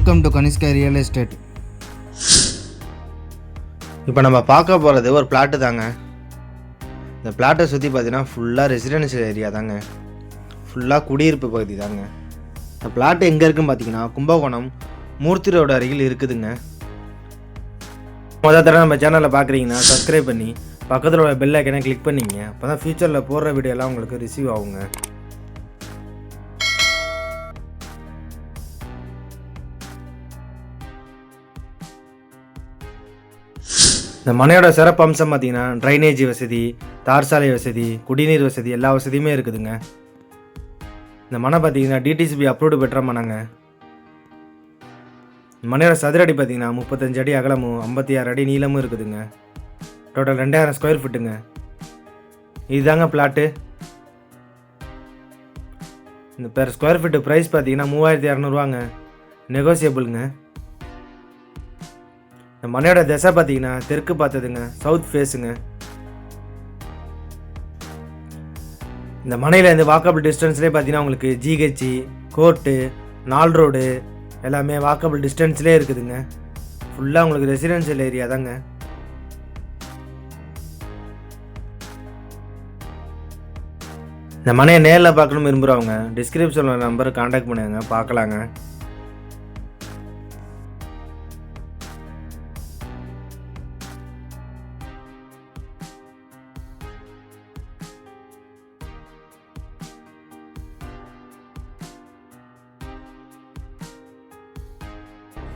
Welcome to Kanishka real estate இப்போ நம்ம பார்க்க போகிறது ஒரு பிளாட்டு தாங்க. இந்த பிளாட்டை சுற்றி பார்த்தீங்கன்னா ஃபுல்லாக ரெசிடென்ஷியல் ஏரியா தாங்க. ஃபுல்லாக குடியிருப்பு பகுதி தாங்க. இந்த பிளாட் எங்கே இருக்குன்னு பார்த்தீங்கன்னா கும்பகோணம் மூர்த்தி ரோடு அருகில் இருக்குதுங்க. முதல் தடவை நம்ம சேனலில் பார்க்குறீங்கன்னா சப்ஸ்கிரைப் பண்ணி பக்கத்தில் உள்ள பெல் ஐக்கனை கிளிக் பண்ணிங்க. அப்போ தான் ஃப்யூச்சரில் போடுற வீடியோலாம் உங்களுக்கு ரிசீவ் ஆகுங்க. இந்த மனையோட சிறப்பு அம்சம் பார்த்தீங்கன்னா ட்ரைனேஜ் வசதி தார் சாலை வசதி குடிநீர் வசதி எல்லா வசதியுமே இருக்குதுங்க. இந்த மனை பார்த்தீங்கன்னா டிடிசிபி அப்ரூவ்டு பெற்ற மனைங்க. மனையோட சதுரடி பார்த்தீங்கன்னா முப்பத்தஞ்சு அடி அகலமும் ஐம்பத்தி ஆறு அடி நீளமும் இருக்குதுங்க. டோட்டல் ரெண்டாயிரம் ஸ்கொயர் ஃபீட்டுங்க இதுதாங்க பிளாட்டு இந்த பெர் ஸ்கொயர் ஃபீட்டு ப்ரைஸ் பார்த்தீங்கன்னா மூவாயிரத்தி இரநூறுவாங்க நெகோசியபிளுங்க இந்த மனையோட திசை பார்த்தீங்கன்னா தெற்கு பார்த்ததுங்க சவுத் ஃபேஸுங்க இந்த மனையில் இந்த வாக்கபிள் டிஸ்டன்ஸ்லேயே பார்த்தீங்கன்னா உங்களுக்கு ஜிஹெச்சி கோர்ட்டு நால் ரோடு எல்லாமே வாக்கபிள் டிஸ்டன்ஸ்லேயே இருக்குதுங்க. ஃபுல்லாக உங்களுக்கு ரெசிடென்ஷியல் ஏரியா தாங்க. இந்த மனையை நேரில் பார்க்கணும் விரும்புகிறவங்க டிஸ்கிரிப்ஷனில் நம்பர் காண்டாக்ட் பண்ணுங்க பார்க்கலாங்க.